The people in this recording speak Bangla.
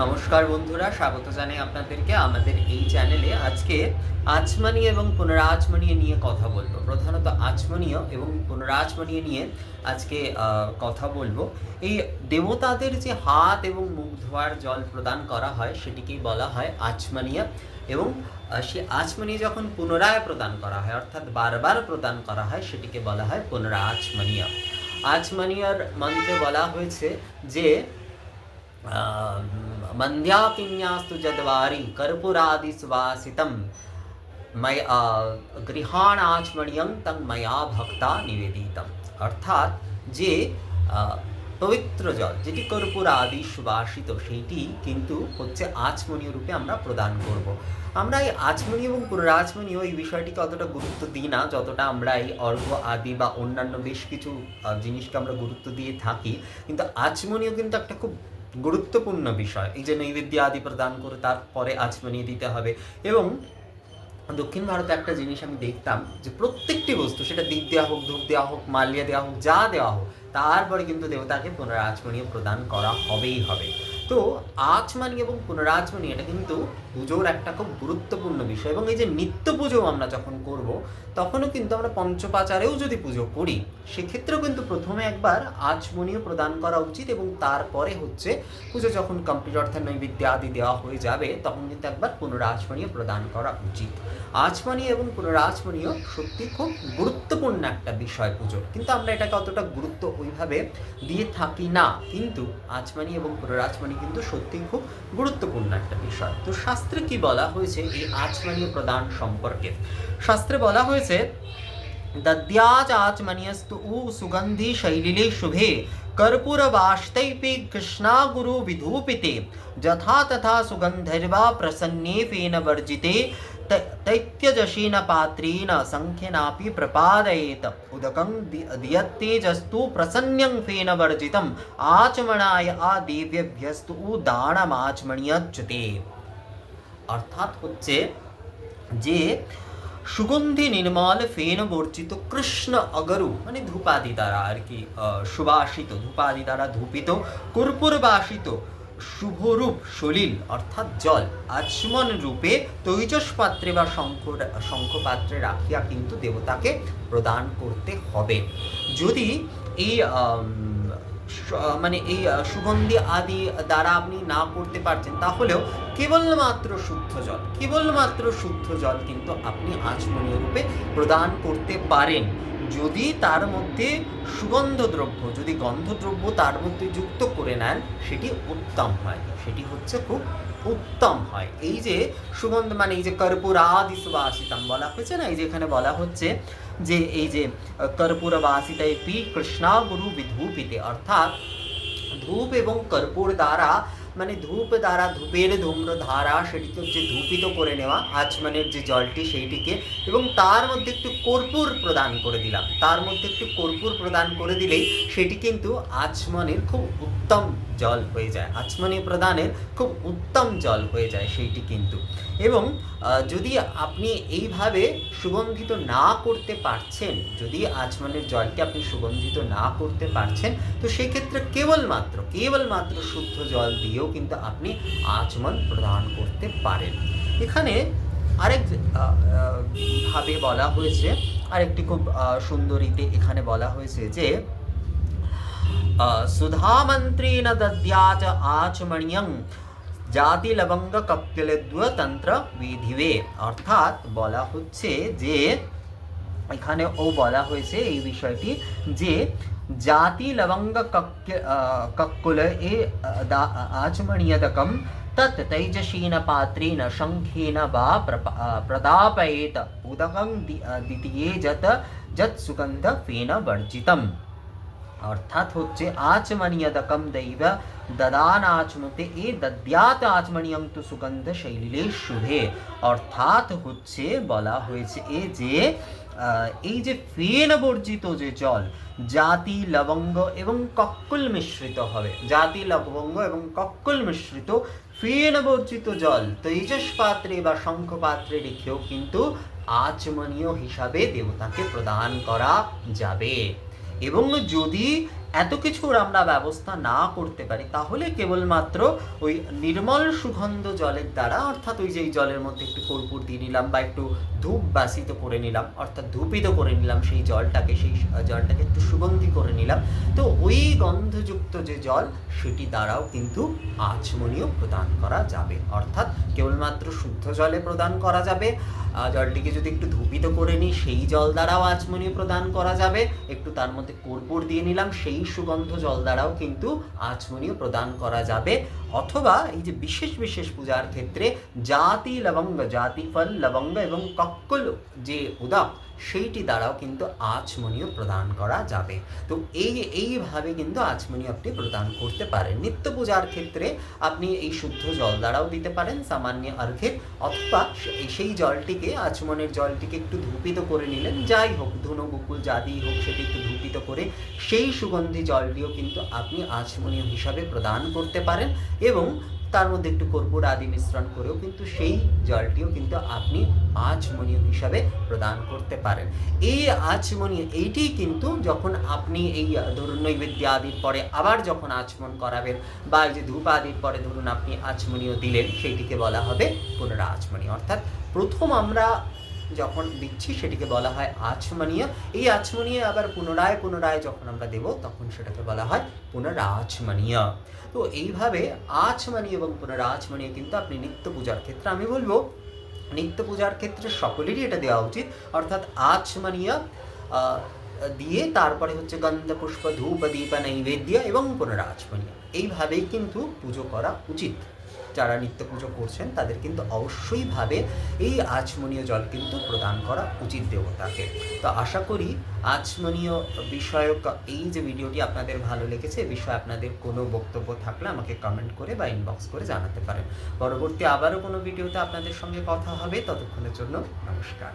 নমস্কার বন্ধুরা, স্বাগত জানাই আপনাদেরকে আমাদের এই চ্যানেলে। আজকে আচমনি এবং পুনরাচমনীয় নিয়ে কথা বলব। প্রধানত আচমনীয় এবং পুনরাচমনীয় নিয়ে আজকে কথা বলব। এই দেবতাদের যে হাত এবং মুখ ধোয়ার জল প্রদান করা হয়, সেটিকেই বলা হয় আচমনীয় এবং সে আচমনি যখন পুনরায় প্রদান করা হয়, অর্থাৎ বারবার প্রদান করা হয়, সেটিকে বলা হয় পুনরাচমনীয় আচমনীয়র মন্ত্রে বলা হয়েছে যে मन्द्याकिन्यास्तु जद्वारि कर्पूरादिसुवासितं मय গৃহাণাচমণীয়ং তং ময়া ভক্তা নিবেদিতম অর্থাৎ যে আহ, পবিত্র জল যেটি কর্পূর আদি সুবাসিত সেইটি কিন্তু হচ্ছে আচমনীয় রূপে আমরা প্রদান করব। আমরা এই আচমনীয় এবং পুনরাচমনীয় এই বিষয়টিকে অতটা গুরুত্ব দিই না যতটা আমরা এই অর্ঘ আদি বা অন্যান্য বেশ কিছু আহ, জিনিসকে আমরা গুরুত্ব দিয়ে থাকি কিন্তু আচমনীয় কিন্তু একটা খুব গুরুত্বপূর্ণ বিষয়। এই যে নৈবেদ্য আদি প্রদান করে তারপরে আচমনিয়ে দিতে হবে। এবং দক্ষিণ ভারতে একটা জিনিস আমি দেখতাম যে প্রত্যেকটি বস্তু, সেটা দিক দেওয়া হোক, ধূপ দেওয়া হোক, মালিয়া দেওয়া হোক, যা দেওয়া হোক, তারপরে কিন্তু দেবতাকে পুনরায় আচমনীয় প্রদান করা হবেই হবে। তো আচমানি এবং পুনরাচমনি, এটা কিন্তু পুজোর একটা খুব গুরুত্বপূর্ণ বিষয় এবং এই যে নিত্য পুজো আমরা যখন করব, তখনও কিন্তু আমরা পঞ্চপাচারেও যদি পুজো করি, সেক্ষেত্রেও কিন্তু প্রথমে একবার আচমনীয় প্রদান করা উচিত এবং তারপরে হচ্ছে পুজো যখন কমপ্লিট অর্থাৎ নৈবেদ্য আদি দেওয়া হয়ে যাবে, তখন কিন্তু একবার পুনরাচমনীয় প্রদান করা উচিত। আচমনীয় এবং পুনরাচমনীয় সত্যি খুব গুরুত্বপূর্ণ একটা বিষয় পুজোর। কিন্তু আমরা এটাকে অতটা গুরুত্ব ওইভাবে দিয়ে থাকি না। কিন্তু আচমানি এবং পুনরাচমানি কিন্তু সত্যি খুব গুরুত্বপূর্ণ একটা বিষয় তো শাস্ত্রে কি বলা হয়েছে এই আচমানীয় প্রদান সম্পর্কে শাস্ত্রে বলা হয়েছে दद्याचाचमन्यस्तु उ सुगन्धि शैलिले शुभे कर्पूरवाष्टैपि कृष्णागुरु विधूपिते यथा तथा सुगन्धर्वा प्रसन्ने फेन वर्जिते त- दैत्यजशीन पात्रेण सङ्ख्येनापि प्रपादयेत् उदकं दि- दियत्तेजस्तु प्रसन्यं फेन वर्जितम् आचमनाय आदेव्यभ्यस्तु दानमाचमणीयच्युते অর্থাৎ হচ্ছে যে সুগন্ধি নির্মল ফেন বর্জিত কৃষ্ণ অগরু মানে ধূপাদি দ্বারা আর কি আহ, সুবাসিত ধূপাদি দ্বারা ধূপিত কর্পূর বাসিত শুভরূপ সলিল, অর্থাৎ জল। আচমন রূপে তৈজস পাত্রে বা শঙ্খ শঙ্খ পাত্রে রাখিয়া কিন্তু দেবতাকে প্রদান করতে হবে। যদি এই মানে এই সুগন্ধি আদি দ্বারা আপনি না করতে পারছেন, তাহলেও কেবলমাত্র শুদ্ধ জল, কেবলমাত্র শুদ্ধ জল কিন্তু আপনি আচমনীয় রূপে প্রদান করতে পারেন। যদি তার মধ্যে সুগন্ধ দ্রব্য যদি গন্ধদ্রব্য তার মধ্যে যুক্ত করে নেন, সেটি উত্তম হয়। সেটি হচ্ছে খুব উত্তম হয়। এই যে সুগন্ধ মানে এই যে কর্পূরাদি সুবাসিতম বলা হয়েছে না, এই যে এখানে বলা হচ্ছে যে এই যে কর্পূর বাসিতায় পি কৃষ্ণা গুরু বিধূপিতে, অর্থাৎ ধূপ এবং কর্পূর দ্বারা মানে ধূপ দ্বারা, ধূপের ধূম্র ধারা সেটিকে হচ্ছে ধূপিত করে নেওয়া, আচমানের যে জলটি সেইটিকে, এবং তার মধ্যে একটু কর্পূর প্রদান করে দিলাম। তার মধ্যে একটু কর্পূর প্রদান করে দিলেই সেটি কিন্তু আচমনের খুব উত্তম জল হয়ে যায়। আচমনি প্রদানের খুব উত্তম জল হয়ে যায় সেইটি কিন্তু। এবং যদি আপনি এইভাবে সুগন্ধিত না করতে পারছেন, যদি আচমনের জলকে আপনি সুগন্ধিত না করতে পারছেন, তো সেক্ষেত্রে কেবলমাত্র কেবলমাত্র শুদ্ধ জল দিয়েও কিন্তু আপনি আচমন প্রদান করতে পারেন। এখানে আরেক ভাবে বলা হয়েছে, আরেকটি খুব সুন্দরীতে এখানে বলা হয়েছে যে সুধামন্ত্রেণ দদ্যাচ আচমণীয়ং জাতি লবঙ্গ কপ্যলদ্ব তন্ত্র বিধিবে অর্থাৎ বলা হচ্ছে যে এখানে ও বলা হয়েছে এই বিষয়টি যে জাতি লবঙ্গ কক্কুল এ আচমণীয়দকম তत् তৈজসীন পাত্রেণ শঙ্খেন বা প্রদাপয়েত উদকং দ্বিতীয়ে যত যৎ সুগন্ধ ফেন বর্জিতম অর্থাৎ হচ্ছে আচমনীয়দকম দৈব দদান আচমতে এ দদ্যাত আচমনীয়ং তু সুগন্ধ শৈলীলে শুভে অর্থাৎ হচ্ছে বলা হয়েছে এ যে এই যে ফেন বর্জিত যে জল জাতি লবঙ্গ এবং কক্কুল মিশ্রিত হবে জাতি লবঙ্গ এবং কক্কুল মিশ্রিত ফেন বর্জিত জল তৈজস পাত্রে বা শঙ্খ পাত্রে রেখেও কিন্তু আচমনীয় হিসাবে দেবতাকে প্রদান করা যাবে। এবং যদি এত কিছুর আমরা ব্যবস্থা না করতে পারি, তাহলে কেবলমাত্র ওই নির্মল সুগন্ধ জলের দ্বারা, অর্থাৎ ওই যে জলের মধ্যে একটু কর্পূর দিয়ে নিলাম বা একটু ধূপ বাসিত করে নিলাম, অর্থাৎ ধূপিত করে নিলাম সেই জলটাকে সেই জলটাকে একটু সুগন্ধি করে নিলাম, তো ওই গন্ধযুক্ত যে জল, সেটি দ্বারাও কিন্তু আচমনীয় প্রদান করা যাবে। অর্থাৎ কেবলমাত্র শুদ্ধ জলে প্রদান করা যাবে জলটিকে যদি একটু ধূপিত করে নিই, সেই জল দ্বারাও আচমনীয় প্রদান করা যাবে। একটু তার মধ্যে কর্পূর দিয়ে নিলাম, সেই সুগন্ধ জল দ্বারাও কিন্তু আচমনীয় প্রদান করা যাবে। অথবা এই যে বিশেষ বিশেষ পূজার ক্ষেত্রে জাতি লবঙ্গ, জাতি ফল, লবঙ্গ এবং কক্কল যে উদক, সেইটি দ্বারাও কিন্তু আচমনীয় প্রদান করা যাবে। তো এই, এইভাবে কিন্তু আচমনীয় আপনি প্রদান করতে পারেন। নিত্য পূজার ক্ষেত্রে আপনি এই শুদ্ধ জল দ্বারাও দিতে পারেন, সামান্য অর্ঘে অথবা সেই জলটিকে আচমনের জলটিকে একটু ধূপিত করে নিলেন। যাই হোক ধুনো বকুল যাদি হোক, সেটি একটু ধূপিত করে সেই সুগন্ধি জলটিও কিন্তু আপনি আচমনীয় হিসাবে প্রদান করতে পারেন এবং তার মধ্যে একটু কর্পূর আদি মিশ্রণ করেও কিন্তু সেই জলটিও কিন্তু আপনি আচমনীয় হিসাবে প্রদান করতে পারেন। এই আচমনীয় এইটি কিন্তু যখন আপনি এই ধরুন নৈবেদ্য আদির পরে আবার যখন আচমন করাবেন বা যে ধূপ আদির পরে ধরুন আপনি আচমনীয় দিলেন, সেইটিকে বলা হবে পুনরা আচমনীয় অর্থাৎ প্রথম আমরা যখন দিচ্ছি সেটিকে বলা হয় আচমনীয়। এই আচমনীয় আবার পুনরায় পুনরায় যখন আমরা দেব, তখন সেটাকে বলা হয় পুনরাচমনীয়। তো এইভাবে আচমনীয় এবং পুনরাচমনীয় কিন্তু আপনি নিত্য পূজার ক্ষেত্রে, আমি বলব, নিত্য পূজার ক্ষেত্রে সকলেরই এটা দেওয়া উচিত। অর্থাৎ আচমনীয় দিয়ে তারপরে হচ্ছে গন্ধ পুষ্প ধূপ দীপ নৈবেদ্য এবং পুনরাচমনীয়। এইভাবেই কিন্তু পুজো করা উচিত। যারা নিত্য পুজো করছেন, তাদের কিন্তু অবশ্যইভাবে এই আচমনীয় জল কিন্তু প্রদান করা উচিত দেবতাকে। তো আশা করি আচমনীয় বিষয়ক এই যে ভিডিওটি আপনাদের ভালো লেগেছে, এ বিষয়ে আপনাদের কোনো বক্তব্য থাকলে আমাকে কমেন্ট করে বা ইনবক্স করে জানাতে পারেন। পরবর্তী আবারও কোনো ভিডিওতে আপনাদের সঙ্গে কথা হবে, ততক্ষণের জন্য নমস্কার।